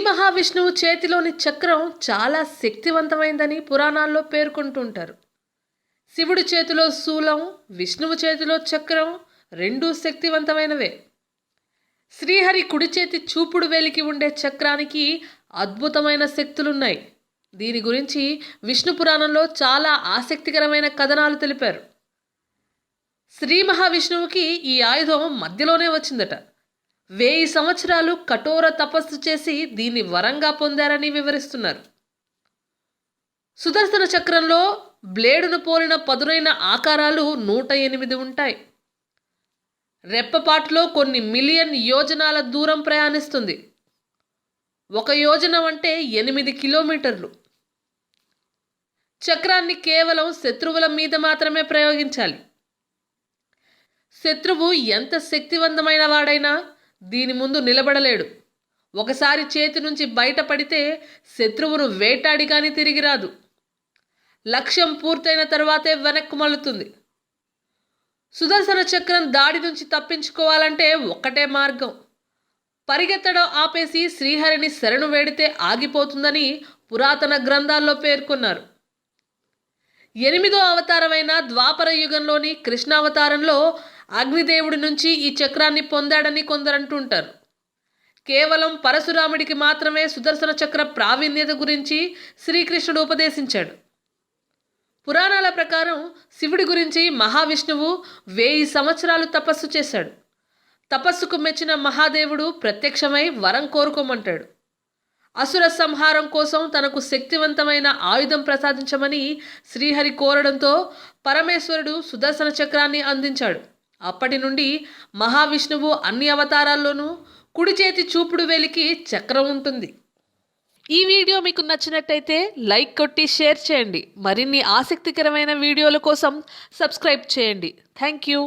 మహావిష్ణువు చేతిలోని చక్రం చాలా శక్తివంతమైందని పురాణాల్లో పేర్కొంటుంటారు. శివుడి చేతిలో శూలం విష్ణువు చేతిలో చక్రం రెండూ శక్తివంతమైనవే. శ్రీహరి కుడి చేతి చూపుడు వేలికి ఉండే చక్రానికి అద్భుతమైన శక్తులున్నాయి. దీని గురించి విష్ణు పురాణంలో చాలా ఆసక్తికరమైన కథనాలు తెలిపారు. శ్రీ మహావిష్ణువుకి ఈ ఆయుధం మధ్యలోనే వచ్చిందట. వెయ్యి సంవత్సరాలు కఠోర తపస్సు చేసి దీన్ని వరంగా పొందారని వివరిస్తున్నారు. సుదర్శన చక్రంలో బ్లేడును పోలిన పదునైన ఆకారాలు నూట ఎనిమిది ఉంటాయి. రెప్పపాటులో కొన్ని మిలియన్ యోజనాల దూరం ప్రయాణిస్తుంది. ఒక యోజనం అంటే ఎనిమిది కిలోమీటర్లు. చక్రాన్ని కేవలం శత్రువుల మీద మాత్రమే ప్రయోగించాలి. శత్రువు ఎంత శక్తివంతమైన వాడైనా దీని ముందు నిలబడలేడు. ఒకసారి చేతి నుంచి బయటపడితే శత్రువును వేటాడి కానీ తిరిగి రాదు. లక్ష్యం పూర్తయిన తర్వాతే వెనక్కు మళ్ళుతుంది. సుదర్శన చక్రం దాడి నుంచి తప్పించుకోవాలంటే ఒక్కటే మార్గం. పరిగెత్తడం ఆపేసి శ్రీహరిని శరణు వేడితే ఆగిపోతుందని పురాతన గ్రంథాల్లో పేర్కొన్నారు. ఎనిమిదో అవతారమైన ద్వాపర యుగంలోని కృష్ణావతారంలో అగ్నిదేవుడి నుంచి ఈ చక్రాన్ని పొందాడని కొందరంటుంటారు. కేవలం పరశురాముడికి మాత్రమే సుదర్శన చక్ర ప్రావీణ్యత గురించి శ్రీకృష్ణుడు ఉపదేశించాడు. పురాణాల ప్రకారం శివుడి గురించి మహావిష్ణువు వెయ్యి సంవత్సరాలు తపస్సు చేశాడు. తపస్సుకు మెచ్చిన మహాదేవుడు ప్రత్యక్షమై వరం కోరుకోమంటాడు. అసుర సంహారం కోసం తనకు శక్తివంతమైన ఆయుధం ప్రసాదించమని శ్రీహరి కోరడంతో పరమేశ్వరుడు సుదర్శన చక్రాన్ని అందించాడు. అప్పటి నుండి మహావిష్ణువు అన్ని అవతారాల్లోనూ కుడి చేతి చూపుడు వేలికి చక్రం ఉంటుంది. ఈ వీడియో మీకు నచ్చినట్టయితే లైక్ కొట్టి షేర్ చేయండి. మరిన్ని ఆసక్తికరమైన వీడియోల కోసం సబ్స్క్రైబ్ చేయండి. Thank you.